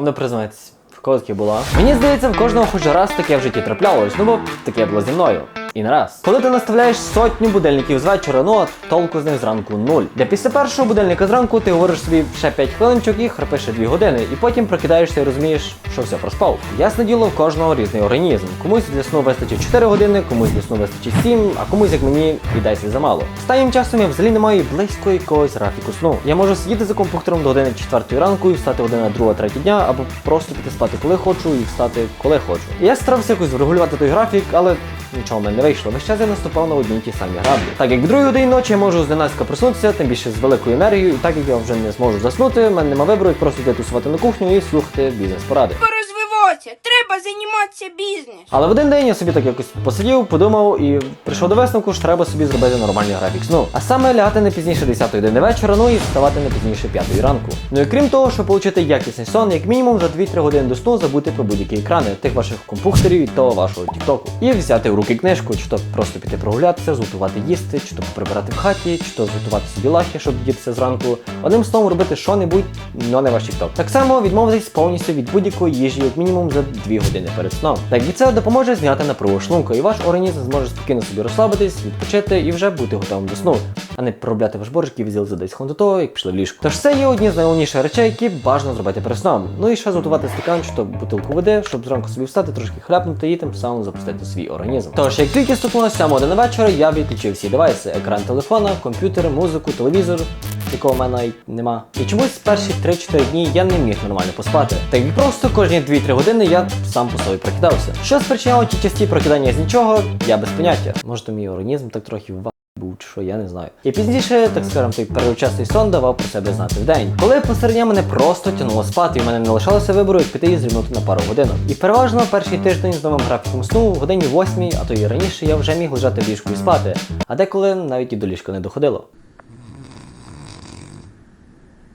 Ну, признайтесь, в когось була? Мені здається, в кожного хоч раз таке в житті траплялось, ну бо таке було зі мною. І не раз. Коли ти наставляєш сотню будильників з вечора, ну а толку з них зранку нуль. Де після першого будильника зранку ти говориш собі ще 5 хвилинчик і храпиш ще 2 години, і потім прокидаєшся і розумієш, що все проспав. Ясне діло, в кожного різний організм. Комусь для сну вистачить 4 години, комусь для сну вистачить 7, а комусь, як мені, і 10 замало. Останнім часом я взагалі не маю близько якогось графіку сну. Я можу сидіти за комп'ютером до години 4 ранку і встати година 2 3 дня, або просто піти спати коли хочу і встати коли хочу. Я старався якось врегулювати той графік, але нічого в мене не вийшло. Весь час я наступав на одні й ті самі граблі. Так як в другій ночі я можу зненацька проснутися, тим більше з великою енергією, і так як я вже не зможу заснути, в мене нема вибору, як просто йти тусувати на кухню і слухати бізнес-поради. Порозвиватися, треба займатися бізнесом. Але в один день я собі так якось посидів, подумав і прийшов до висновку, що треба собі зробити нормальний графік сну. А саме лягати не пізніше 10 години вечора, ну і вставати не пізніше 5 ранку. Ну і крім того, щоб отримати якісний сон, як мінімум за 2-3 години до сну забути про будь-які екрани тих ваших компухтерів і того вашого тіктоку. І взяти в руки книжку, чи то просто піти прогулятися, зготувати їсти, чи то прибирати в хаті, чи то зготувати собі лахи, щоб дітися зранку. Одним словом, робити що-небудь, но не ваш тікток. Так само відмовитись повністю від будь-якої їжі, як мінімум за 2 години перед сном. Так і це допоможе зняти напругу шлунку, і ваш організм зможе спокійно собі розслабитись, відпочити і вже бути готовим до сну, а не проробляти ваш борщ, який ви за 10 хвилин до того, як пішли в ліжко. Тож це є одні з найголовніших речей, які бажано зробити перед сном. Ну і ще зготувати стакан чи то бутилку води, щоб зранку собі встати, трошки хляпнути і тим самим запустити свій організм. Тож, як тільки стукнуло 7 година вечора, я відключив всі девайси: екран телефона, комп'ютер, музику, телевізор. Якого в мене навіть нема. І чомусь перші 3-4 дні я не міг нормально поспати. Так і просто кожні 2-3 години я сам по собі прокидався. Що спричиняло ті часті прокидання з нічого, я без поняття. Може, то мій організм так трохи в був що, я не знаю. І пізніше, так скажемо, той передчасний сон давав про себе знати вдень. Коли посеред дня мене просто тянуло спати, і в мене не лишалося вибору, як піти і зрівнути на пару годинок. І переважно перший тиждень з новим графіком сну в годині 8, а то і раніше я вже міг лежати в ліжку і спати, а деколи навіть і до ліжка не доходило.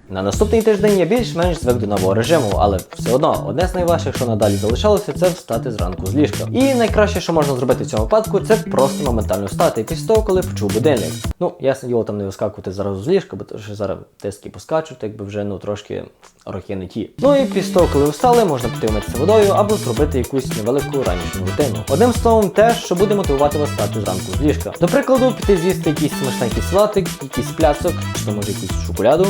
На наступний тиждень я більш-менш звик до нового режиму, але все одно одне з найважчих, що надалі залишалося, це встати зранку з ліжка. І найкраще, що можна зробити в цьому випадку, це просто моментально встати після того, коли почув будильник. Ну, ясне діло там не вискакувати зразу з ліжка, бо що зараз тиски поскачуть, якби вже ну трошки роки не ті. Ну і після того, коли встали, можна піти вмитися водою або зробити якусь невелику ранішню рутину. Одним словом, те, що буде мотивувати вас встати зранку з ліжка. До прикладу, піти з'їсти якийсь смачненький салатик, якийсь пляцок, чи то може якусь шоколяду.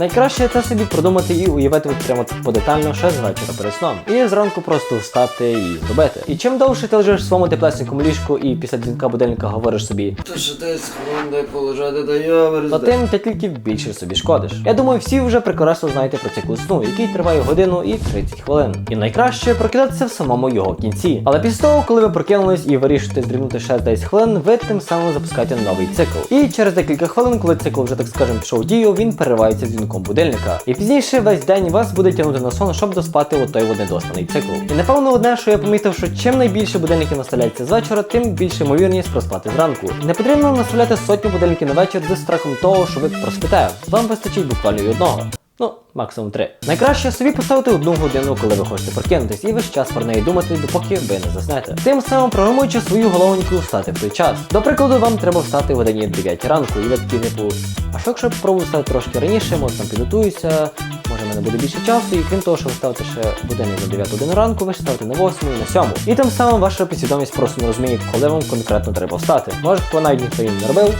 Найкраще це собі продумати і уявити от прямо подетально ще з вечора перед сном. І зранку просто встати і зробити. І чим довше ти лежиш в своєму теплесенькому ліжку і після дзвінка будильника говориш собі, Та що десь хвилин дай полежати, да я то тим ти тільки більше собі шкодиш. Я думаю, всі вже прекрасно знаєте про цикл сну, який триває годину і 30 хвилин. І найкраще прокидатися в самому його кінці. Але після того, коли ви прокинулись і вирішите здрібнути ще 10 хвилин, ви тим самим запускаєте новий цикл. І через декілька хвилин, коли цикл вже так скажемо пішов дію, він переривається дзвінком будильника. І пізніше весь день вас буде тягнути на сон, щоб доспати отой той от недоспаний цикл. І напевно одне, що я помітив, що чим найбільше будильників наставляється з вечора, тим більше ймовірність проспати зранку. Не потрібно наставляти сотню будильників на вечір зі страхом того, що ви проспите. Вам вистачить буквально й одного. Ну, максимум три. Найкраще собі поставити одну годину, коли ви хочете прокинутись, і весь час про неї думати, допоки ви не заснете. Тим самим програмуючи свою головоньку встати в той час. До прикладу, вам треба встати в годині 9 ранку, і ви такі типу, а що якщо я попробую встати трошки раніше, може там підготуюся, може в мене буде більше часу, і крім того, що ви ставите ще будинок на 9 годину ранку, ви ще ставите на 8 і на 7. І тим самим ваша підсвідомість просто не розуміє, коли вам конкретно треба встати. Може, бо навіть ніхто їм не робив,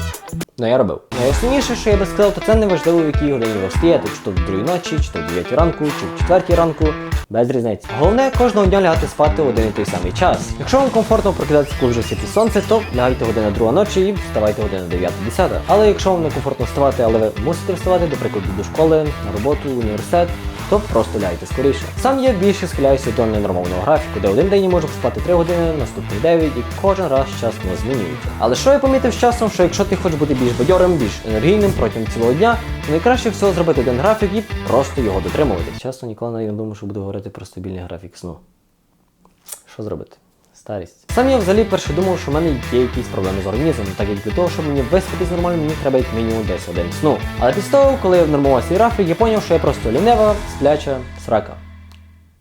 Ну, я робив. Найосновніше, що я би сказав, то це не важливо, в якій годині ви встаєте, чи то в другій ночі, чи то в 9 ранку, чи в 4 ранку. Без різниці. Головне кожного дня лягати спати в один і той самий час. Якщо вам комфортно прокидатися, коли вже світить сонце, то лягайте година друга ночі і вставайте година 9-10. Але якщо вам не комфортно вставати, але ви мусите вставати, до прикладу, до школи, на роботу, університет, то просто ляйте скоріше. Сам я більше схиляюся до ненормовного графіку, де один день я можу поспати 3 години, наступний 9 і кожен раз час не змінюється. Але що я помітив з часом, що якщо ти хочеш бути більш бадьорим, більш енергійним протягом цілого дня, то найкраще всього зробити один графік і просто його дотримувати. Чесно, ніколи не думав, що буду говорити про стабільний графік сну. Що зробити? Старість. Сам я взагалі перше думав, що в мене є якісь проблеми з організмом, так як для того, щоб мені виспатись нормально, мені треба як мінімум десь один сну. Але після того, коли я внормував свій графік, я зрозумів, що я просто лінева, спляча, срака.